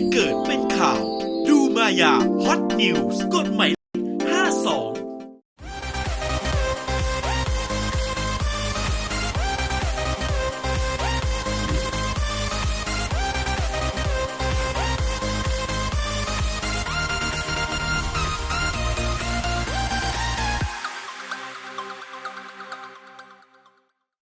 ตุเกิดเป็นข่าว ดูมายาฮอตนิวส์กฎหมาย52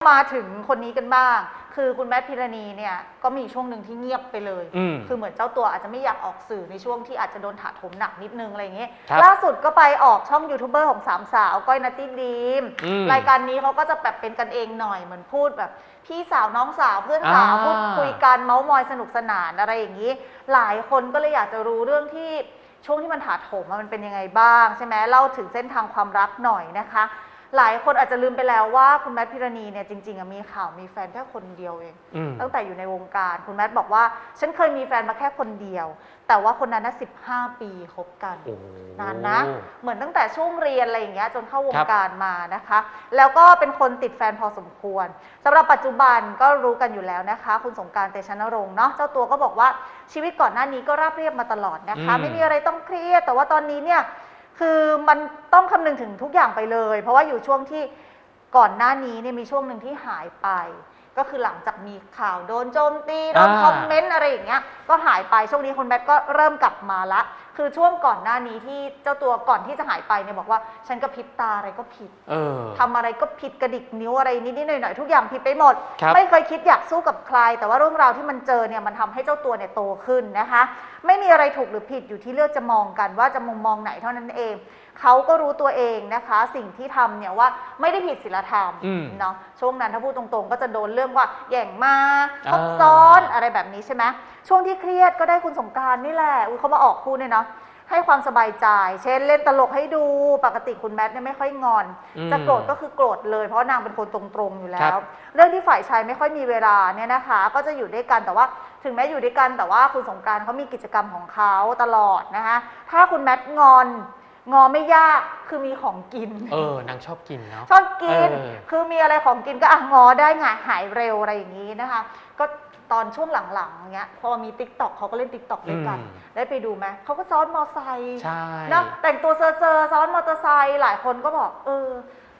มาถึงคนนี้กันบ้าง คือคุณแมทพิรณีเนี่ยก็มีช่วงหนึ่งที่เงียบไปเลย อืมคือเหมือนเจ้าตัวอาจจะไม่อยากออกสื่อในช่วงที่อาจจะโดนถาโถมหนักนิดนึงอะไรอย่างเงี้ยครับล่าสุดก็ไปออกช่องยูทูบเบอร์ของสามสาวก้อยนัตตี้ดีมอืมรายการนี้เขาก็จะแบบเป็นกันเองหน่อยเหมือนพูดแบบพี่สาวน้องสาวเพื่อนสาวอ่า พูดคุยกันเมาส์มอยสนุกสนานอะไรอย่างนี้ หลายคนก็เลยอยากจะรู้เรื่องที่ช่วงที่มันถาโถมอะมันเป็นยังไงบ้างใช่ไหมเล่าถึงเส้นทางความรักหน่อยนะคะ หลายคนอาจจะลืมไปแล้วว่าคุณแมทพิรณีเนี่ยจริงๆอะมีข่าวมีแฟนแค่คนเดียวเอง อืม ตั้งแต่อยู่ในวงการคุณแมทบอกว่า ฉันเคยมีแฟนมาแค่คนเดียว แต่ว่าคนนั้นน่ะ15 ปีคบกัน โอ้โห นานนะ เหมือนตั้งแต่ช่วงเรียนอะไรอย่างเงี้ยจนเข้าวงครับการมานะคะ แล้วก็เป็นคนติดแฟนพอสมควรสำหรับปัจจุบันก็รู้กันอยู่แล้วนะคะ คุณสงกรารเตชะนรงค์เนาะเจ้าตัวก็บอกว่าชีวิตก่อนหน้านี้ก็ราบเรียบมาตลอดนะคะ อืม ไม่มีอะไรต้องเครียด แต่ว่าตอนนี้เนี่ย คือมันต้องคำนึงถึงทุกอย่างไปเลย เพราะว่าอยู่ช่วงที่ก่อนหน้านี้เนี่ยมีช่วงหนึ่งที่หายไป ก็คือหลังจากมีข่าวโดนโจมตีโดนอ่า คอมเมนต์อะไรอย่างเงี้ย ก็หายไปช่วงนี้คุณแมทก็เริ่มกลับมาละ คือช่วงก่อนหน้านี้ที่เจ้าตัวก่อนที่จะหายไปเนี่ยบอกว่า ฉันก็พริบตาอะไรก็ผิดเออ ทำอะไรก็ผิดกระดิกนิ้วอะไรนิดๆหน่อยๆทุกอย่างผิดไปหมด ครับไม่เคยคิดอยากสู้กับใคร แต่ว่าเรื่องราวที่มันเจอเนี่ยมันทำให้เจ้าตัวเนี่ยโตขึ้นนะคะ ไม่มีอะไรถูกหรือผิดอยู่ที่เลือกจะมองกันว่าจะมุมมองไหนเท่านั้นเอง เขาก็รู้ตัวเองนะคะ สิ่งที่ทำเนี่ยว่าไม่ได้ผิดศีลธรรมอืมเนาะช่วงนั้นถ้าพูดตรงๆ ก็จะโดนเรื่องว่าแย่งมาคอ่าบซ้อนอะไรแบบนี้ใช่ไหมช่วงที่เครียดก็ได้คุณสงกรารนี่แหละอุ๊ยเขามาออกคู่เนี่ยเนาะให้ความสบายใจ เช่นเล่นตลกให้ดูปกติคุณแมทเนี่ยไม่ค่อยงอน อืมจะโกรธก็คือโกรธเลย เพราะนางเป็นคนตรงๆอยู่แล้ครัวบเรื่องที่ฝ่ายชายไม่ค่อยมีเวลาเนี่ยนะคะ ก็จะอยู่ด้วยกันแต่ว่าถึงแม้อยู่ด้วยกันแต่ว่าคุณสงกรารเขามีกิจกรรมของเขาตลอดนะคะถ้าคุณแมทงอน งอไม่ยากคือมีของกิน เออนางชอบกินเนาะ ชอบกิน เออ คือมีอะไรของกินก็อะงอได้ไงหายเร็วอะไรอย่างนี้นะคะ ก็ตอนช่วงหลังๆเงี้ยพอมีติ๊กต็อกเขาก็เล่นติ๊กต็อกด้วยกัน อืม ได้ไปดูไหมเขาก็ซ้อนมอไซค์ใช่ เนอะแต่งตัวเซอร์เซอร์ซ้อนมอเตอร์ไซค์หลายคนก็บอกเออ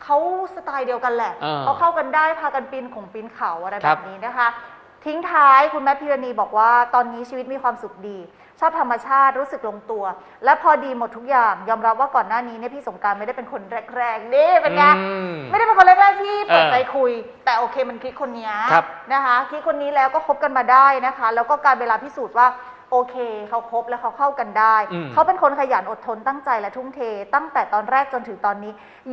เขาสไตล์เดียวกันแหละเออเขาเข้ากันได้พากันปีนของปีนเขาอะไรคแบรับบนี้นะคะ ทิ้งท้ายคุณแมทพิรณีบอกว่าตอนนี้ชีวิตมีความสุขดี ชอบธรรมชาติรู้สึกลงตัว และพอดีหมดทุกอย่าง ยอมรับว่าก่อนหน้านี้เนี่ยพี่สงกรารไม่ได้เป็นคนแรกๆนี่เป็นไงอืมไม่ได้เป็นคนแรกๆที่เปิดเออใจคุย แต่โอเคมันคลิกคนเนี้ยครับ นะคะคลิกคนนี้แล้วก็คบกันมาได้นะคะ แล้วก็การเวลาพิสูจน์ว่าโอเคเขาคบแล้วเขาเข้ากันได้ อืม เขาเป็นคนขยันอดทนตั้งใจและทุ่มเท ตั้งแต่ตอนแรกจนถึงตอนนี้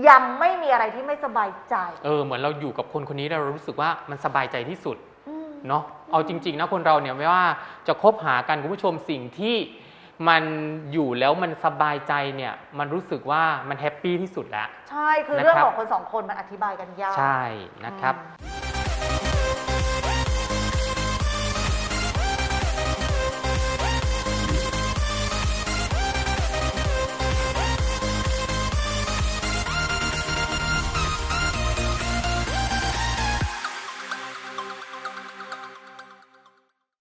ยังไม่มีอะไรที่ไม่สบายใจ เออเหมือนเราอยู่กับคนคนนี้เรารู้สึกว่ามันสบายใจที่สุดอืม เนาะเอาจริง ๆ นะคนเราเนี่ยไม่ว่าจะคบหากันคุณผู้ชมสิ่งที่มันอยู่แล้วมันสบายใจเนี่ยมันรู้สึกว่ามันแฮปปี้ที่สุดแล้วใช่คือเรื่องของคนสองคนมันอธิบายกันยากใช่นะครับ